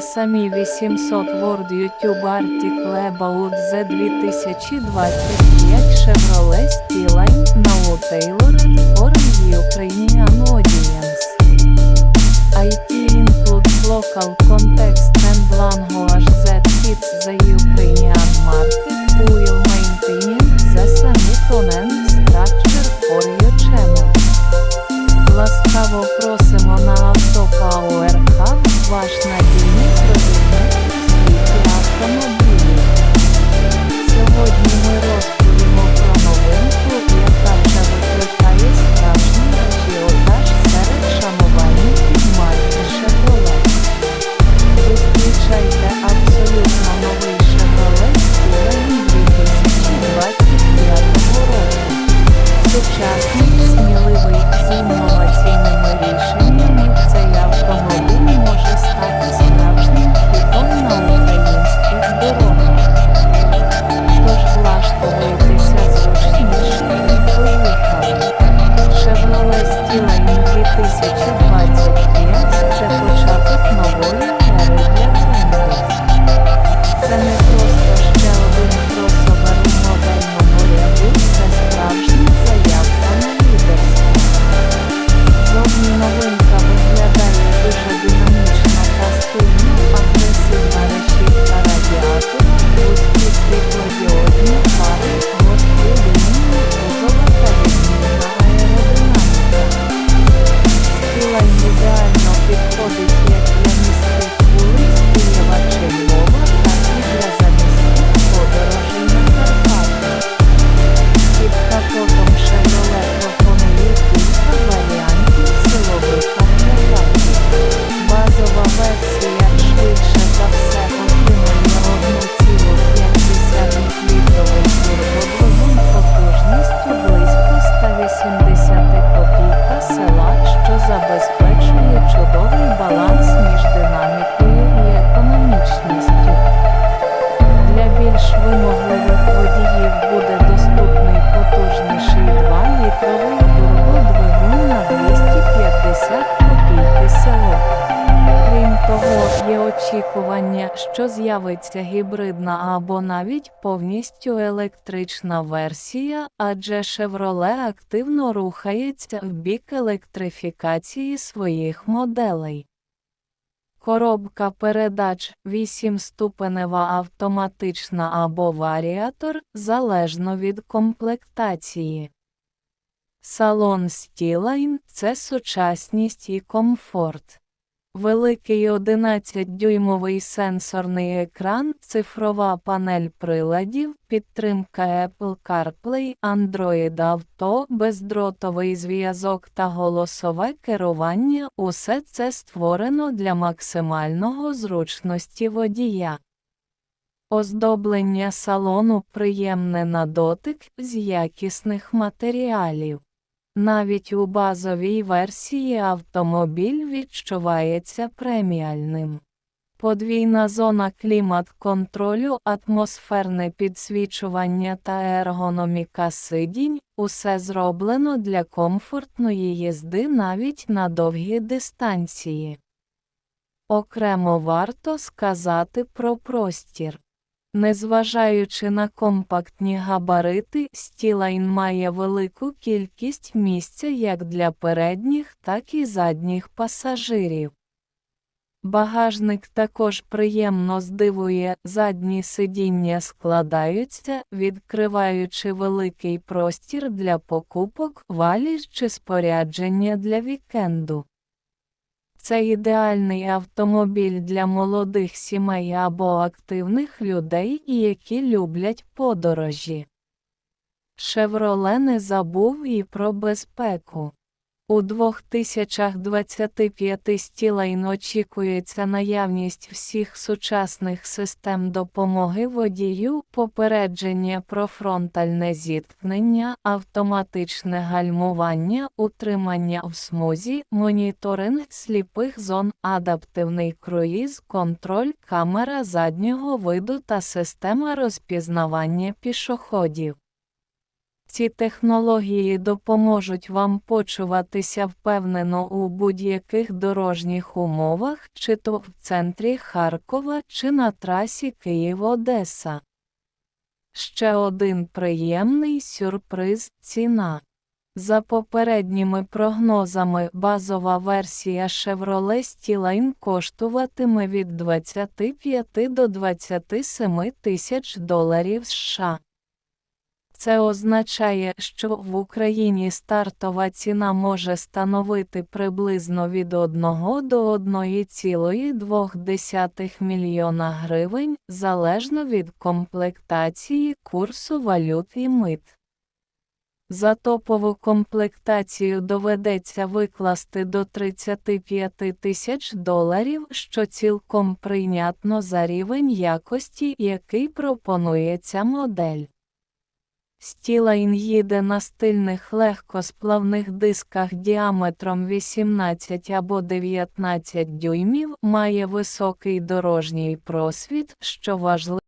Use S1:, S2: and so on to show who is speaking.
S1: самі 800 Word YouTube Article About the 2025 Chevrolet Style Now Tailored for Ukrainian Audience. IT includes local context що з'явиться гібридна або навіть повністю електрична версія, адже Chevrolet активно рухається в бік електрифікації своїх моделей. Коробка передач 8-ступенева автоматична або варіатор залежно від комплектації. Салон Stylane – це сучасність і комфорт. Великий 11-дюймовий сенсорний екран, цифрова панель приладів, підтримка Apple CarPlay, Android Auto, бездротовий зв'язок та голосове керування – усе це створено для максимального зручності водія. Оздоблення салону приємне на дотик з якісних матеріалів. Навіть у базовій версії автомобіль відчувається преміальним. Подвійна зона клімат-контролю, атмосферне підсвічування та ергономіка сидінь – усе зроблено для комфортної їзди навіть на довгі дистанції. Окремо варто сказати про простір. Незважаючи на компактні габарити, Стілайн має велику кількість місця як для передніх, так і задніх пасажирів. Багажник також приємно здивує, задні сидіння складаються, відкриваючи великий простір для покупок, валіз чи спорядження для вікенду. Це ідеальний автомобіль для молодих сімей або активних людей, які люблять подорожі. Шевроле не забув і про безпеку. У 2025 Stylane очікується наявність всіх сучасних систем допомоги водію, попередження про фронтальне зіткнення, автоматичне гальмування, утримання в смузі, моніторинг сліпих зон, адаптивний круїз, контроль, камера заднього виду та система розпізнавання пішоходів. Ці технології допоможуть вам почуватися впевнено у будь-яких дорожніх умовах, чи то в центрі Харкова, чи на трасі Київ-Одеса. Ще один приємний сюрприз ціна. За попередніми прогнозами, базова версія Chevrolet Skyline коштуватиме від 25 до 27 тисяч доларів США. Це означає, що в Україні стартова ціна може становити приблизно від 1 до 1,2 мільйона гривень, залежно від комплектації, курсу валют і мит. За топову комплектацію доведеться викласти до 35 тисяч доларів, що цілком прийнятно за рівень якості, який пропонує ця модель. Стілайн їде на стильних легкосплавних дисках діаметром 18 або 19 дюймів, має високий дорожній просвіт, що важливо.